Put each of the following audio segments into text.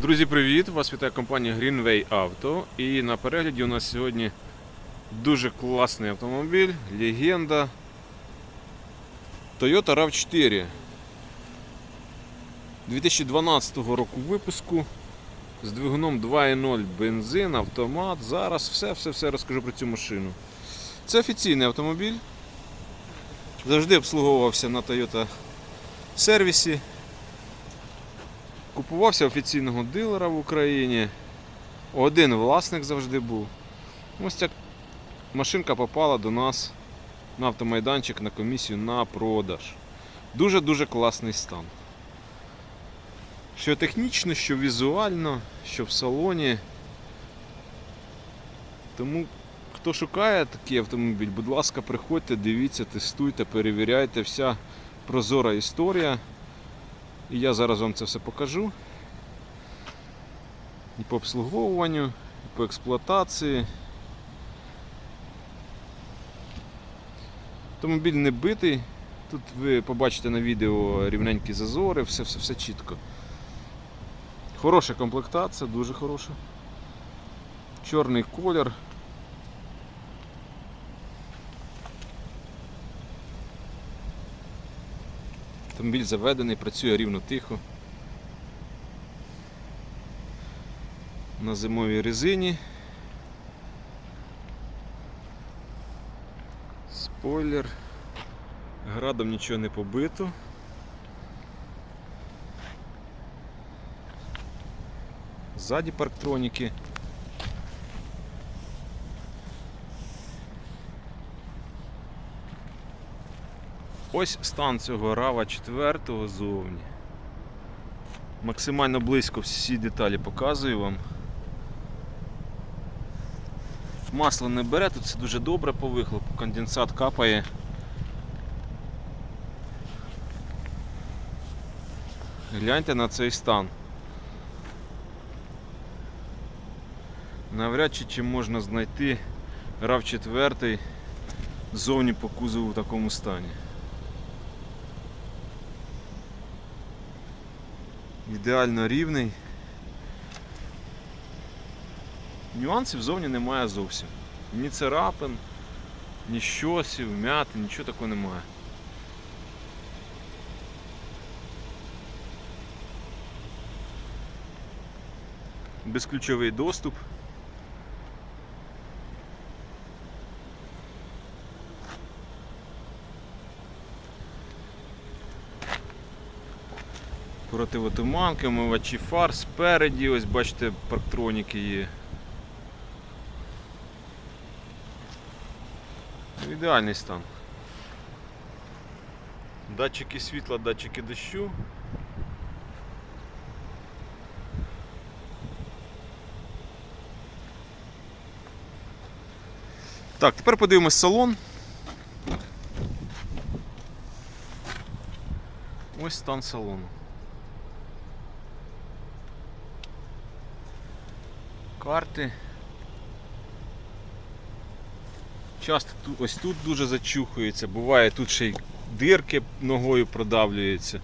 Друзі, привіт! Вас вітає компанія Greenway Auto. І на перегляді у нас сьогодні дуже класний автомобіль, легенда Toyota RAV4 2012 року випуску з двигуном 2.0 бензин, автомат. Зараз все-все-все розкажу про цю машину. Це офіційний автомобіль. Завжди обслуговувався на Toyota сервісі. Купувався офіційного дилера в Україні. Один власник завжди був. Ось ця машинка попала до нас на автомайданчик на комісію на продаж. Дуже-дуже класний стан. Що технічно, що візуально, що в салоні. Тому, хто шукає такий автомобіль, будь ласка, приходьте, дивіться, тестуйте, перевіряйте. Вся прозора історія. І я зараз вам це все покажу. І по обслуговуванню, і по експлуатації. Автомобіль не битий. Тут ви побачите на відео рівненькі зазори, все, все, все чітко. Хороша комплектація, дуже хороша. Чорний колір. Автомобіль заведений, працює рівно тихо. На зимовій резині. Спойлер. Градом нічого не побито. Ззаді парктроніки. Ось стан цього рава 4 зовні. Максимально близько всі деталі показую вам. Масло не бере, тут все дуже добре по вихлопу, конденсат капає. Гляньте на цей стан. Навряд чи чи можна знайти RAV 4 зовні по кузову в такому стані. Ідеально рівний. Нюансів зовні немає зовсім. Ні царапин, ні щосів, м'яти, нічого такого немає. Безключовий доступ. Противотуманки, омивачі фар спереді, ось бачите, парктроніки є. Ідеальний стан. Датчики світла, датчики дощу. Так, тепер подивимось салон. Ось стан салону. Карти. Часто ось тут дуже зачухується, буває тут ще й дирки ногою продавлюються.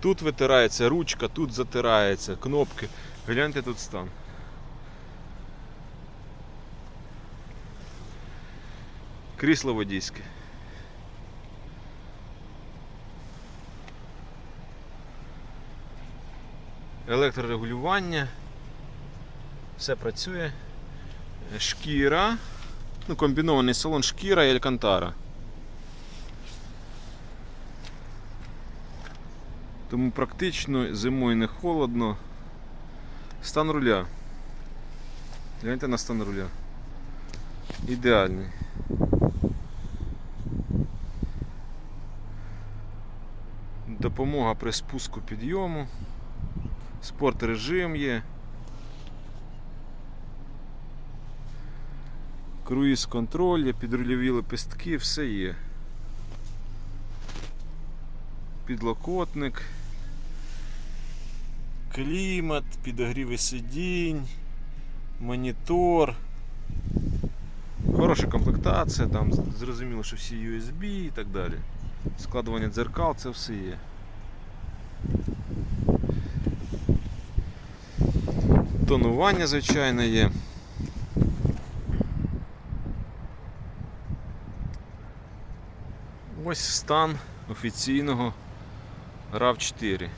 Тут витирається ручка, тут затирається, кнопки. Гляньте тут стан. Крісло водійське. Електрорегулювання все працює. Шкіра. Ну, комбінований салон шкіра і алькантара. Тому практично зимою не холодно. Стан руля. Гляньте на стан руля. Ідеальний. Допомога при спуску підйому. Спорт режим є. Круїз контроль, підрульові лепестки, все є. Підлокотник, клімат, підогріви сидінь, монітор. Хороша комплектація, там зрозуміло, що всі USB і так далі. Складування дзеркал, це все є. Тонування, звичайно, є. Ось стан офіційного RAV4.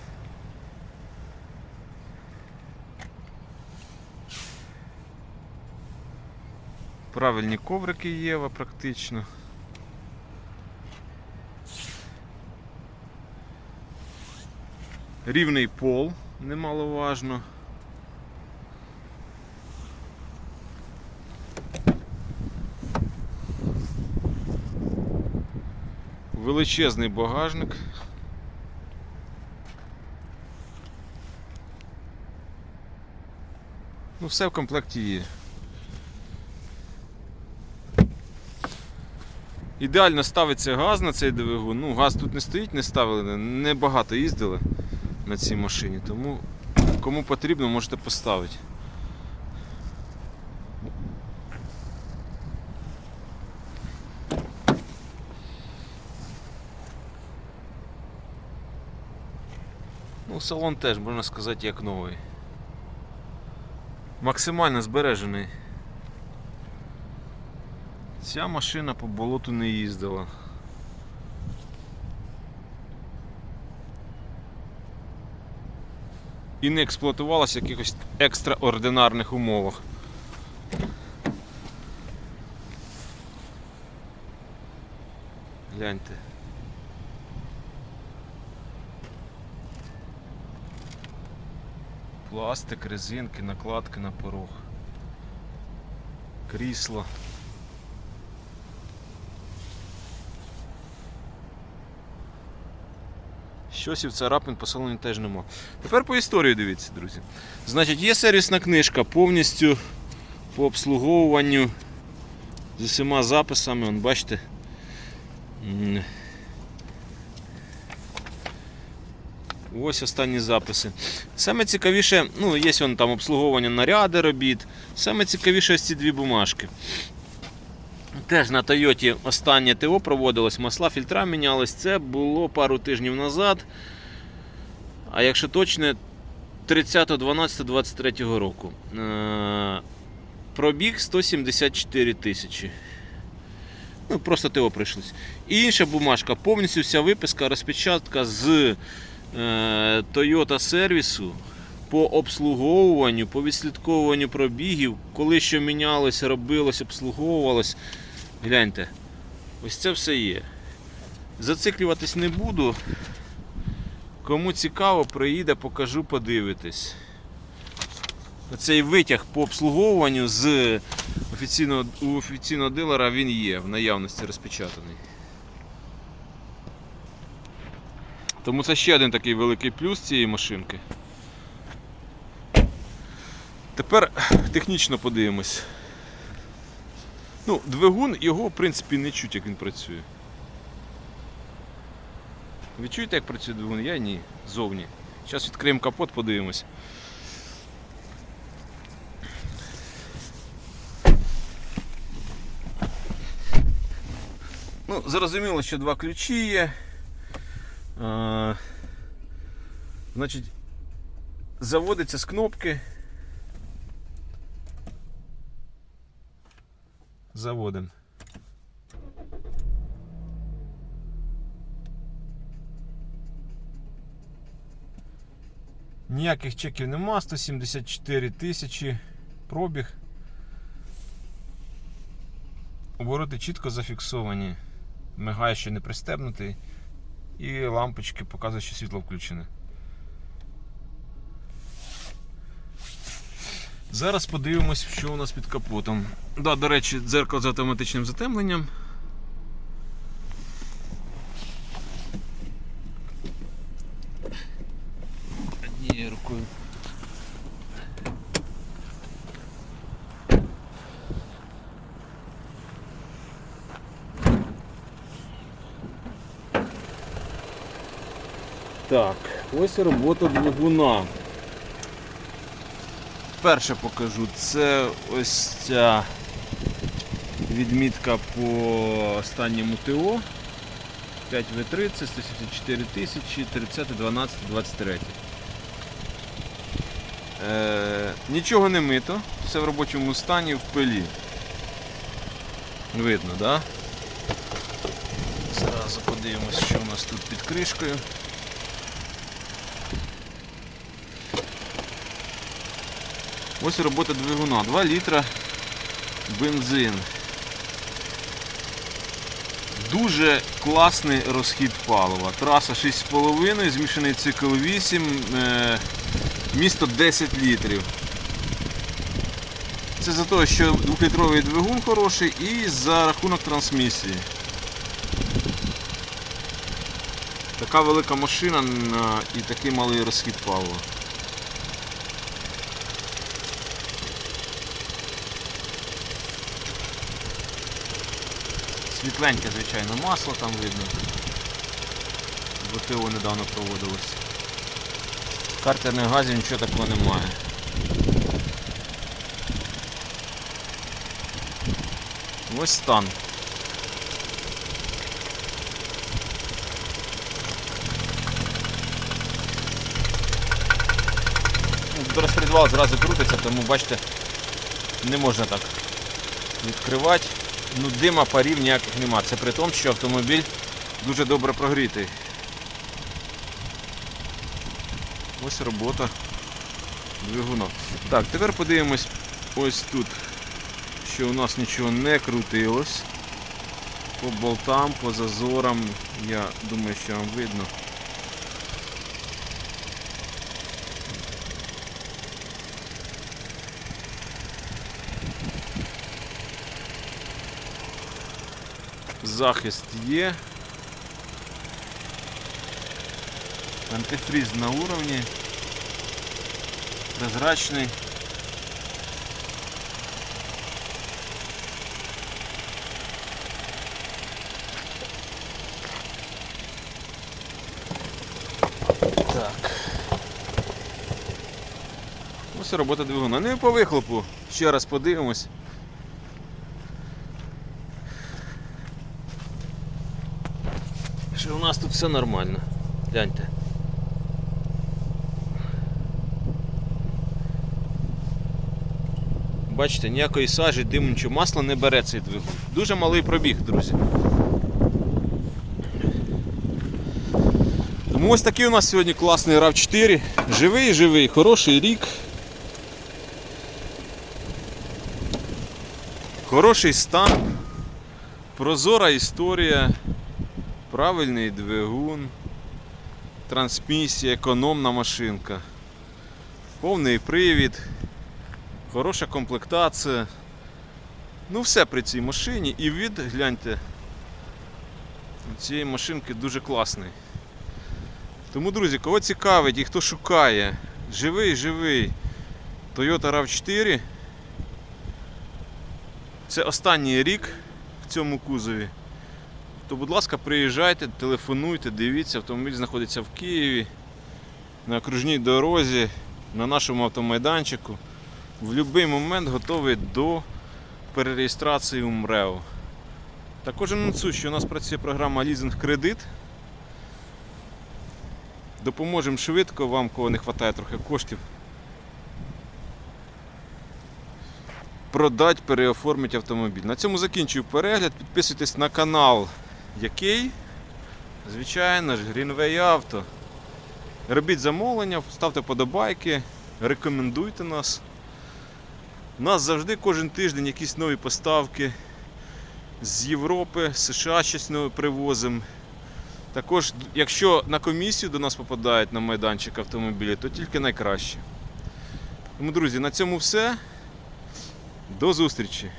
Правильні коврики Єва практично. Рівний пол, немаловажно. Величезний багажник. Ну, все в комплекті є. Ідеально ставиться газ на цей двигун. Ну, газ тут не стоїть, не ставили, небагато їздили на цій машині, тому кому потрібно, можете поставити. Салон теж, можна сказати, як новий. Максимально збережений. Ця машина по болоту не їздила. І не експлуатувалася в якихось екстраординарних умовах. Гляньте. Пластик, резинки, накладки на порог. Крісло. Щосів царапин по салоні теж нема. Тепер по історії дивіться, друзі. Значить, є сервісна книжка повністю по обслуговуванню з усіма записами. Вон, бачите. Ось останні записи. Саме цікавіше, ну, є вон там обслуговування наряди робіт. Саме цікавіше ось ці дві бумажки. Теж на Тойоті останнє ТО проводилось, масла, фільтра мінялись. Це було пару тижнів назад. А якщо точно, 30.12.23 року. Е, Пробіг 174 тисячі. Ну, просто ТО прийшлось. І інша бумажка, повністю вся виписка, розпечатка з Toyota сервісу по обслуговуванню, по відслідковуванню пробігів, коли що мінялось, робилось, обслуговувалось. Гляньте, ось це все є. Зациклюватись не буду. Кому цікаво, приїде, покажу, подивитись. Оцей витяг по обслуговуванню з офіційного, у офіційного дилера він є в наявності розпечатаний. Тому це ще один такий великий плюс цієї машинки. Тепер технічно подивимось. Ну, двигун його, в принципі, не чуть, як він працює. Ви чуєте, як працює двигун? Я ні, зовні. Зараз відкриємо капот, подивимось. Ну, зрозуміло, що два ключі є. Значить, заводиться з кнопки. Заводимо. Ніяких чеків нема, 174 тисячі пробіг. Обороти чітко зафіксовані. Мигає, що не пристебнутий. І лампочки показують, що світло включене. Зараз подивимось, що у нас під капотом. Да, до речі, дзеркало з автоматичним затемленням. Однією рукою. Так, ось робота двигуна. Перше покажу, це ось ця відмітка по останньому ТО. 5В30, 174 тисячі, 30, 12, 23. Е, нічого не мито, все в робочому стані в пилі. Видно, так? Да? Зразу подивимось, що у нас тут під кришкою. Ось робота двигуна. 2 літра бензин. Дуже класний розхід палива. Траса 6,5, змішаний цикл 8, е, місто 10 літрів. Це за те, що 2-літровий двигун хороший і за рахунок трансмісії. Така велика машина і такий малий розхід палива. Світленьке, звичайно, масло там видно. Бо ТО недавно проводилось. Картерних газів нічого такого немає. Ось стан. Ну, Тут зразу крутиться, тому бачите, не можна так відкривати. Ну, дима парів ніяких нема. Це при тому, що автомобіль дуже добре прогрітий. Ось робота двигуна. Так, тепер подивимось ось тут, що у нас нічого не крутилось. По болтам, по зазорам, я думаю, що вам видно. Захист є. Антифриз на уровні. Прозрачний. Так. Ось робота двигуна. Ну і по вихлопу. Ще раз подивимось. Що у нас тут все нормально. Гляньте. Бачите, ніякої сажі, диму, нічого, масла не бере цей двигун. Дуже малий пробіг, друзі. Тому ось такий у нас сьогодні класний RAV 4. Живий, живий, хороший рік. Хороший стан. Прозора історія. Правильний двигун, трансмісія, економна машинка, повний привід, хороша комплектація. Ну все при цій машині і від, гляньте, цієї машинки дуже класний. Тому, друзі, кого цікавить і хто шукає живий, живий Toyota RAV4, це останній рік в цьому кузові то будь ласка, приїжджайте, телефонуйте, дивіться, автомобіль знаходиться в Києві, на окружній дорозі, на нашому автомайданчику. В будь-який момент готовий до перереєстрації у МРЕО. Також анонсую, що у нас працює програма Лізинг Кредит. Допоможемо швидко вам, кого не вистачає трохи коштів. Продать, переоформити автомобіль. На цьому закінчую перегляд. Підписуйтесь на канал який? Звичайно ж, Greenway Auto. Робіть замовлення, ставте подобайки, рекомендуйте нас. У нас завжди кожен тиждень якісь нові поставки з Європи, США щось привозимо. Також, якщо на комісію до нас попадають на майданчик автомобілі, то тільки найкраще. Тому, друзі, на цьому все. До зустрічі!